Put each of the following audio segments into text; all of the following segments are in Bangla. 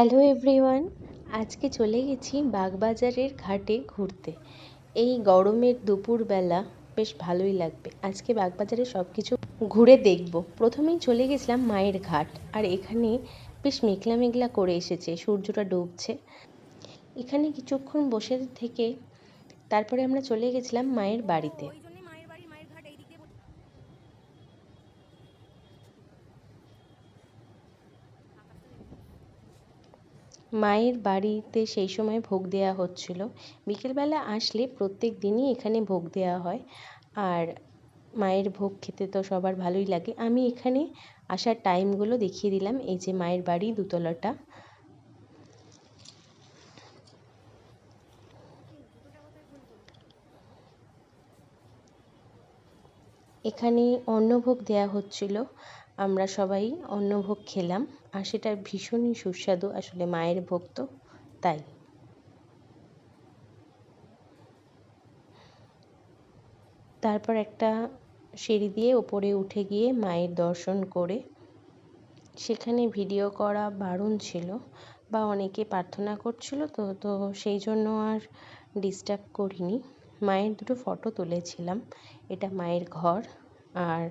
হ্যালো এভরিওয়ান আজকে চলে গেছি বাগবাজারের ঘাটে ঘুরতে। এই গরমের দুপুরবেলা বেশ ভালোই লাগবে। আজকে বাগবাজারে সব কিছু ঘুরে দেখব। প্রথমেই চলে গেছিলাম মায়ের ঘাট, আর এখানে বেশ মেঘলা মেঘলা করে এসেছে, সূর্যটা ডুবছে। এখানে কিছুক্ষণ বসে থেকে তারপরে আমরা চলে গেছিলাম মায়ের বাড়িতে ওই জন্যই মায়ের বাড়ি মায়ের ঘাট এইদিকে মায়ের বাড়িতে সেই সময় ভোগ দেওয়া হচ্ছিল। বিকেলবেলা আসলে প্রত্যেক দিনই এখানে ভোগ দেওয়া হয়। আর মায়ের ভোগ খেতে তো সবার ভালোই লাগে। আমি এখানে আসার টাইমগুলো দেখিয়ে দিলাম। এই যে মায়ের বাড়ি, দুতলাটা। এখানে অন্নভোগ দেওয়া হচ্ছিল। আমরা সবাই অন্নভোগ খেলাম আর সেটা ভীষণই সুস্বাদু, আসলে মায়ের ভোগ তো, তাই। তারপর একটা সিঁড়ি দিয়ে ওপরে উঠে গিয়ে মায়ের দর্শন করে, সেখানে ভিডিও করা বারণ ছিল বা অনেকে প্রার্থনা করছিল তো তো সেই জন্য আর ডিস্টার্ব করিনি। মায়ের দুটো ফটো তুলেছিলাম, এটা মায়ের ঘর আর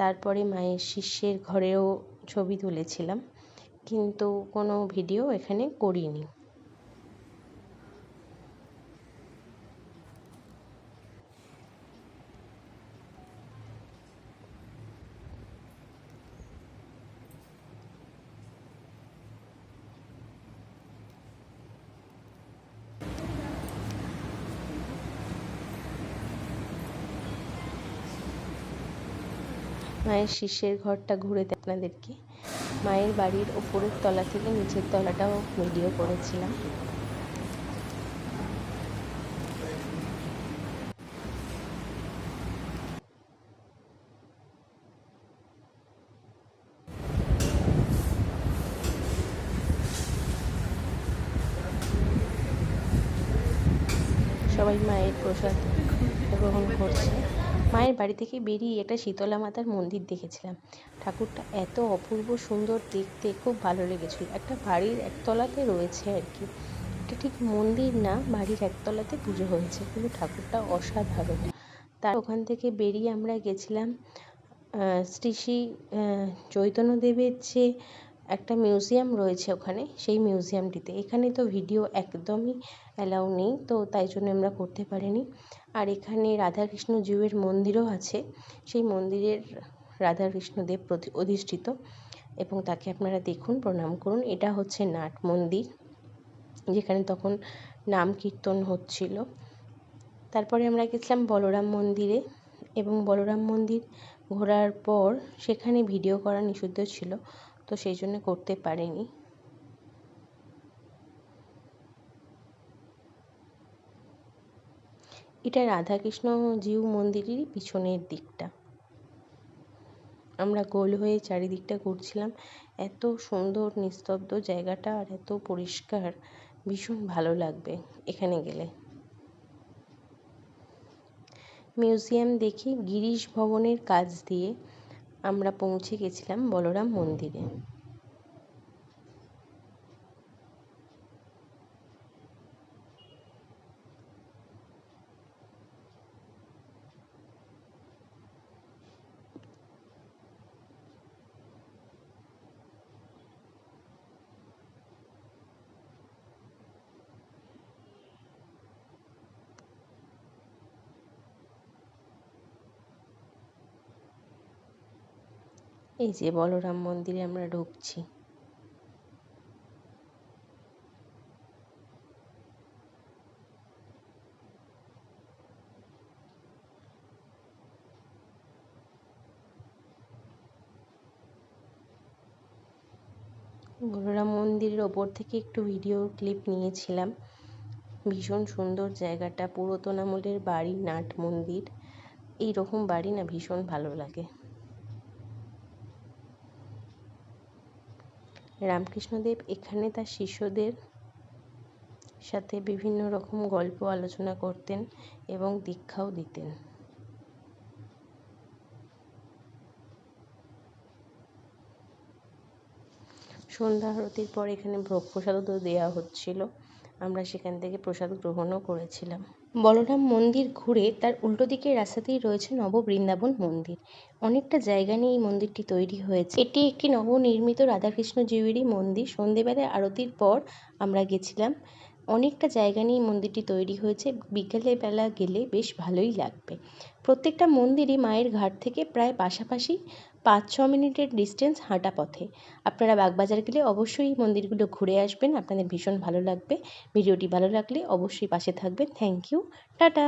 তারপরে মায়ের শিষ্যের ঘরেও ছবি তুলেছিলাম। কিন্তু কোনো ভিডিও এখানে করিনি। মায়ের শিষ্যের ঘরটা ঘুরে দেয় আপনাদেরকে। মায়ের বাড়ির ওপরের তলা থেকে নিচের তলাটাও ভিডিও করেছিলাম। সবাই মায়ের প্রসাদ গ্রহণ করছে। মায়ের বাড়ি থেকে বেরিয়ে একটা শীতলা মাতার মন্দির দেখেছিলাম। ঠাকুরটা এত অপূর্ব সুন্দর দেখতে, খুব ভালো লেগেছিল। একটা বাড়ির একতলাতে রয়েছে আর কি। এটা ঠিক মন্দির না, বাড়ির একতলাতে পুজো হয়েছে, কিন্তু ঠাকুরটা অসাধারণ। তার ওখান থেকে বেরিয়ে আমরা গেছিলাম শ্রী শ্রী চৈতন্যদেবের যে একটা মিউজিয়াম রয়েছে ওখানে, সেই মিউজিয়ামটিতে। এখানে তো ভিডিও একদমই অ্যালাউ নেই, তো তাই জন্য আমরা করতে পারিনি। আর এখানে রাধাকৃষ্ণ জিউয়ের মন্দিরও আছে, সেই মন্দিরের রাধাকৃষ্ণদেব প্রতি অধিষ্ঠিত। এবং তাকে আপনারা দেখুন, প্রণাম করুন। এটা হচ্ছে নাট মন্দির, যেখানে তখন নাম কীর্তন হচ্ছিল। তারপরে আমরা গেছিলাম বলরাম মন্দিরে, এবং বলরাম মন্দির ঘোরার পর সেখানে ভিডিও করা নিষিদ্ধ ছিল। তো সেই জন্য করতে পারিনি। এটা রাধাকৃষ্ণ জিউ মন্দিরেরই পিছনের দিকটা। আমরা গোল হয়ে চারিদিকটা ঘুরছিলাম। এত সুন্দর, নিস্তব্ধ জায়গাটা আর এত পরিষ্কার, ভীষণ ভালো লাগবে এখানে গেলে। মিউজিয়াম দেখে, গিরিশ ভবনের কাজ দিয়ে আমরা পৌঁছে গেছিলাম বলরাম মন্দিরে। এই যে বলরাম মন্দিরে আমরা ঢুকছি। বলরাম মন্দিরের ওপর থেকে একটু ভিডিও ক্লিপ নিয়েছিলাম। ভীষণ সুন্দর জায়গাটা, পুরাতন আমলের বাড়ি, নাট মন্দির। এই রকম বাড়ি না ভীষণ ভালো লাগে। রামকৃষ্ণদেব এখানে তার শিষ্যদের সাথে বিভিন্ন রকম গল্প আলোচনা করতেন এবং দীক্ষাও দিতেন। সন্ধ্যা আরতির পর এখানে ভোগ প্রসাদও দেওয়া হচ্ছিল। আমরা সেখান থেকে প্রসাদ গ্রহণও করেছিলাম। বলরাম মন্দির ঘুরে তার উল্টো দিকের রাস্তাতেই রয়েছে নব বৃন্দাবন মন্দির। অনেকটা জায়গা নিয়ে এই মন্দিরটি তৈরি হয়েছে। এটি একটি নবনির্মিত রাধাকৃষ্ণ জিউরই মন্দির। সন্ধেবেলায় আরতির পর আমরা গেছিলাম। অনেকটা জায়গা নিয়ে মন্দিরটি তৈরি হয়েছে। বিকেলের বেলা গেলে বেশ ভালোই লাগবে। প্রত্যেকটা মন্দিরই মায়ের ঘাট থেকে প্রায় পাশাপাশি পাঁচ ছ মিনিটের ডিস্টেন্স হাঁটা পথে। আপনারা বাগবাজার গেলে অবশ্যই মন্দিরগুলো ঘুরে আসবেন, আপনাদের ভীষণ ভালো লাগবে। ভিডিওটি ভালো লাগলে অবশ্যই পাশে থাকবেন। Thank you tata!